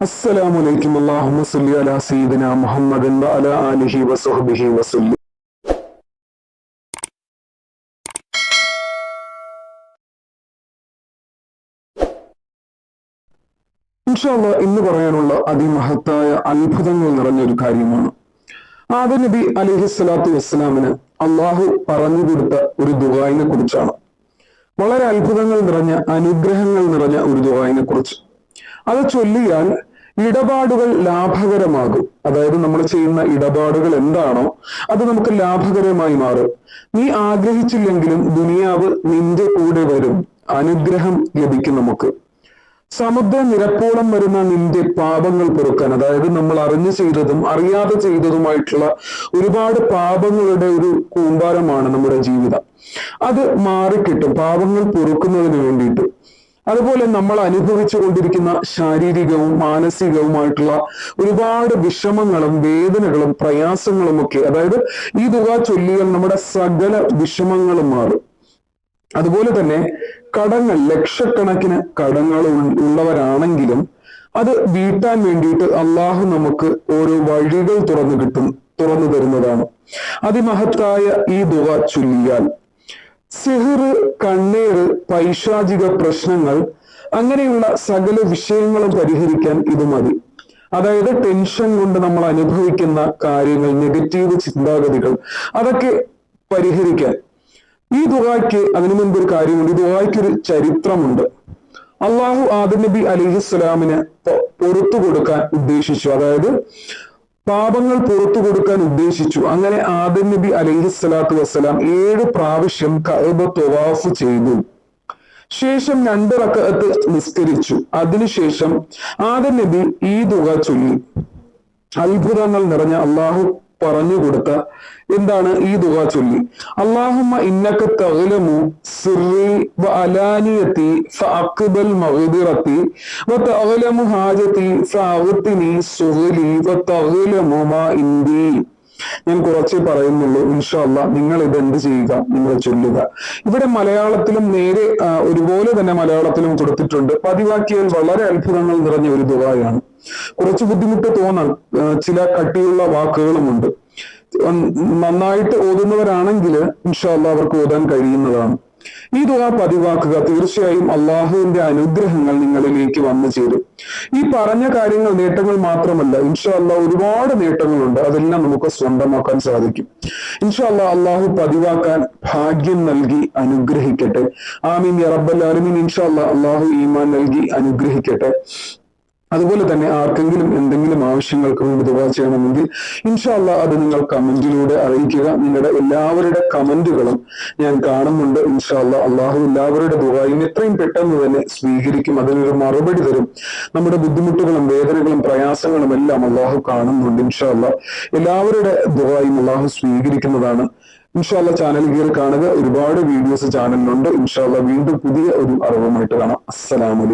السلام عليكم اللهم صل على سيدنا محمد وعلى آله وصحبه وسلم ഇൻഷാല്ല ഇന്ന് പറയാനുള്ള അതിമഹത്തായ അത്ഭുതങ്ങൾ നിറഞ്ഞ ഒരു കാര്യമാണ് ആദ നബി അലിഹി സ്വലാത്തു വസ്സലാമിന് അള്ളാഹു പറഞ്ഞു കൊടുത്ത ഒരു ദുബായിനെ കുറിച്ചാണ് വളരെ അത്ഭുതങ്ങൾ നിറഞ്ഞ അനുഗ്രഹങ്ങൾ നിറഞ്ഞ ഒരു ദുബായിനെ കുറിച്ച് അത് ചൊല്ലിയാൽ ഇടപാടുകൾ ലാഭകരമാകും. അതായത് നമ്മൾ ചെയ്യുന്ന ഇടപാടുകൾ എന്താണോ അത് നമുക്ക് ലാഭകരമായി മാറും. നീ ആഗ്രഹിച്ചില്ലെങ്കിലും ദുനിയാവ് നിന്റെ കൂടെ വരും. അനുഗ്രഹം ലഭിക്കും നമുക്ക്. സമുദ്ര നിരപ്പോളം വരുന്ന നിന്റെ പാപങ്ങൾ പൊറുക്കാൻ അതായത് നമ്മൾ അറിഞ്ഞു ചെയ്തതും അറിയാതെ ചെയ്തതുമായിട്ടുള്ള ഒരുപാട് പാപങ്ങളുടെ ഒരു കൂമ്പാരമാണ് നമ്മുടെ ജീവിതം. അത് മാറിക്കിട്ടും. പാപങ്ങൾ പൊറുക്കുന്നതിന് വേണ്ടിയിട്ട്. അതുപോലെ നമ്മൾ അനുഭവിച്ചു കൊണ്ടിരിക്കുന്ന ശാരീരികവും മാനസികവുമായിട്ടുള്ള ഒരുപാട് വിഷമങ്ങളും വേദനകളും പ്രയാസങ്ങളും ഒക്കെ അതായത് ഈ തുക ചൊല്ലിയാൽ നമ്മുടെ സകല വിഷമങ്ങളും മാറും. അതുപോലെ തന്നെ കടങ്ങൾ ലക്ഷക്കണക്കിന് കടങ്ങൾ ഉള്ളവരാണെങ്കിലും അത് വീട്ടാൻ വേണ്ടിയിട്ട് അള്ളാഹു നമുക്ക് ഓരോ വഴികൾ തുറന്നു കിട്ടും തുറന്നു തരുന്നതാണ്. അതിമഹത്തായ ഈ ദുവ ചൊല്ലിയാൽ സിഹിർ കണ്ണീർ പൈശാചിക പ്രശ്നങ്ങൾ അങ്ങനെയുള്ള സകല വിഷയങ്ങളും പരിഹരിക്കാൻ ഇത് മതി. അതായത് ടെൻഷൻ കൊണ്ട് നമ്മൾ അനുഭവിക്കുന്ന കാര്യങ്ങൾ നെഗറ്റീവ് ചിന്താഗതികൾ അതൊക്കെ പരിഹരിക്കാൻ. ഈ ദുഹായ്ക്ക് അതിനു മുൻപ് ഒരു കാര്യമുണ്ട്. ഈ ദുഹായ്ക്ക് ഒരു ചരിത്രമുണ്ട്. അള്ളാഹു ആദം നബി അലിഹിസ്സലാമിന് പുറത്തു കൊടുക്കാൻ ഉദ്ദേശിച്ചു. അതായത് പാപങ്ങൾ പുറത്തു കൊടുക്കാൻ ഉദ്ദേശിച്ചു. അങ്ങനെ ആദം നബി അലൈഹി സ്വലാത്തു വസ്സലാം ഏഴ് പ്രാവശ്യം കഅബ തൊവാഫ് ചെയ്തു. ശേഷം രണ്ട് റക്കത്ത് നിസ്കരിച്ചു. അതിനുശേഷം ആദം നബി ഈ തുക ചൊല്ലി. അത്ഭുതങ്ങൾ നിറഞ്ഞ അള്ളാഹു പറഞ്ഞു കൊടുത്ത എന്താണ് ഈ ദുവ ചൊല്ലി? അള്ളാഹുമ്മ ഇന്നക തകലമു സിറി വ അലാനിയത്തി ഫഅഖ്ബൽ മഗ്ദിറത്തി വ തഗ്ലമു ഹാജതി ഫഅഗ്തിനി സുഹലി വ തകലമു മാ ഇന്ദി ഞാൻ കുറച്ചേ പറയുന്നുള്ളൂ. ഇൻഷല്ല നിങ്ങൾ ഇത് എന്ത് ചെയ്യുക നിങ്ങൾ ചൊല്ലുക. ഇവിടെ മലയാളത്തിലും നേരെ ഒരുപോലെ തന്നെ മലയാളത്തിലും കൊടുത്തിട്ടുണ്ട്. പതിവാക്കിയാൽ വളരെ അത്ഭുതങ്ങൾ നിറഞ്ഞ ഒരു ദുബായാണ്. കുറച്ച് ബുദ്ധിമുട്ട് തോന്നാൻ ചില കട്ടിയുള്ള വാക്കുകളുമുണ്ട്. നന്നായിട്ട് ഓതുന്നവരാണെങ്കിൽ ഇൻഷാല്ല അവർക്ക് ഓതാൻ കഴിയുന്നതാണ്. ഈ ദുആ പതിവാക്കുക തീർച്ചയായും അള്ളാഹുവിന്റെ അനുഗ്രഹങ്ങൾ നിങ്ങളിലേക്ക് വന്നു ചേരും. ഈ പറഞ്ഞ കാര്യങ്ങൾ നേട്ടങ്ങൾ മാത്രമല്ല ഇൻഷാല്ല ഒരുപാട് നേട്ടങ്ങളുണ്ട്. അതെല്ലാം നമുക്ക് സ്വന്തമാക്കാൻ സാധിക്കും. ഇൻഷാല്ല അള്ളാഹു പതിവാക്കാൻ ഭാഗ്യം നൽകി അനുഗ്രഹിക്കട്ടെ. ആമീൻ റബ്ബൽ ആലമീൻ. ഇൻഷാല്ല അള്ളാഹു ഈമാൻ നൽകി അനുഗ്രഹിക്കട്ടെ. അതുപോലെ തന്നെ ആർക്കെങ്കിലും എന്തെങ്കിലും ആവശ്യങ്ങൾക്ക് വേണ്ടി ദുവാ ചെയ്യണമെങ്കിൽ ഇൻഷാല്ല അത് നിങ്ങൾ കമന്റിലൂടെ അറിയിക്കുക. നിങ്ങളുടെ എല്ലാവരുടെ കമന്റുകളും ഞാൻ കാണുന്നുണ്ട്. ഇൻഷാല്ല അള്ളാഹു എല്ലാവരുടെ ദുവായും എത്രയും പെട്ടെന്ന് തന്നെ സ്വീകരിക്കും. അതിനൊരു മറുപടി തരും. നമ്മുടെ ബുദ്ധിമുട്ടുകളും വേദനകളും പ്രയാസങ്ങളും എല്ലാം അള്ളാഹു കാണുന്നുണ്ട് ഇൻഷാല്ല എല്ലാവരുടെ ദുവായും അള്ളാഹു സ്വീകരിക്കുന്നതാണ്. ഇൻഷാല്ല ചാനൽ കയറി കാണുക. ഒരുപാട് വീഡിയോസ് ചാനലിലുണ്ട്. ഇൻഷാല്ല വീണ്ടും പുതിയ ഒരു അറിവുമായിട്ട് കാണാം. അസ്സലാമലൈക്കും